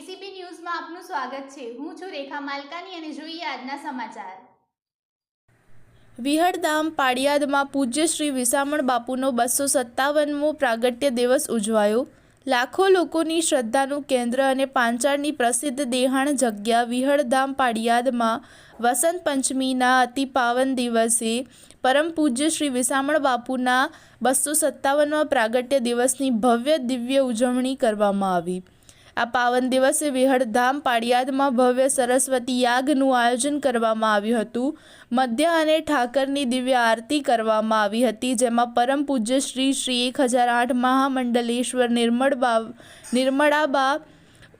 સ્વાગત છે. હું છું રેખા માલકાની અને જોઈએ આજના સમાચાર. વિહળધામ પાળિયાદમાં પૂજ્ય શ્રી વિસામણ બાપુનો બસો સત્તાવનમો પ્રાગટ્ય દિવસ ઉજવાયો. લાખો લોકોની શ્રદ્ધાનું કેન્દ્ર અને પાંચાળની પ્રસિદ્ધ દેહાણ જગ્યા વિહળધામ પાળિયાદમાં વસંત પંચમીના અતિ પાવન દિવસે પરમ પૂજ્ય શ્રી વિસામણ બાપુના બસો સત્તાવનમાં પ્રાગટ્ય દિવસની ભવ્ય દિવ્ય ઉજવણી કરવામાં આવી. આ પાવન દિવસે વિહળધામ પાડિયાદમાં ભવ્ય સરસ્વતી યાગનું આયોજન કરવામાં આવ્યું હતું. મધ્ય અને ઠાકરની દિવ્ય આરતી કરવામાં આવી હતી, જેમાં પરમ પૂજ્ય શ્રી શ્રી એક હજાર આઠ મહામંડલેશ્વર નિર્મળ બા નિર્મળાબા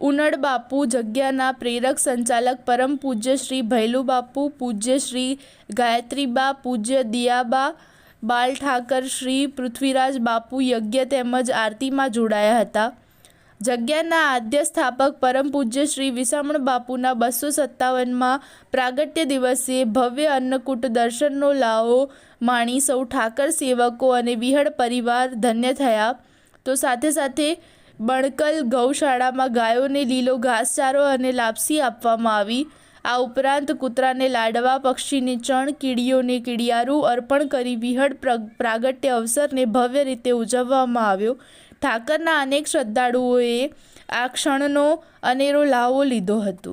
ઉનડ બાપુ જગ્યાના પ્રેરક સંચાલક, પરમ પૂજ્ય શ્રી ભૈલુ બાપુ પૂજ્ય શ્રી ગાયત્રીબા, પૂજ્ય દિયાબા બાલ ઠાકર શ્રી પૃથ્વીરાજ બાપુ યજ્ઞ તેમજ આરતીમાં જોડાયા હતા. જગ્યાના આદ્ય સ્થાપક પરમ પૂજ્ય શ્રી વિસામણ બાપુના બસો સત્તાવનમાં પ્રાગટ્ય દિવસે ભવ્ય અન્નકૂટ દર્શનનો લાવો માણી સૌ ઠાકર સેવકો અને વિહળ પરિવાર ધન્ય થયા. તો સાથે સાથે બણકલ ગૌશાળામાં ગાયોને લીલો ઘાસચારો અને લાપસી આપવામાં આવી. આ ઉપરાંત કૂતરાને લાડવા, પક્ષીને ચણ, કીડીઓને કીડિયારું અર્પણ કરી વિહળ પ્ર- પ્રાગટ્ય અવસરને ભવ્ય રીતે ઉજવવામાં આવ્યો. ઠાકરના અનેક શ્રદ્ધાળુઓએ આ ક્ષણનો અનેરો લાવો લીધો હતો.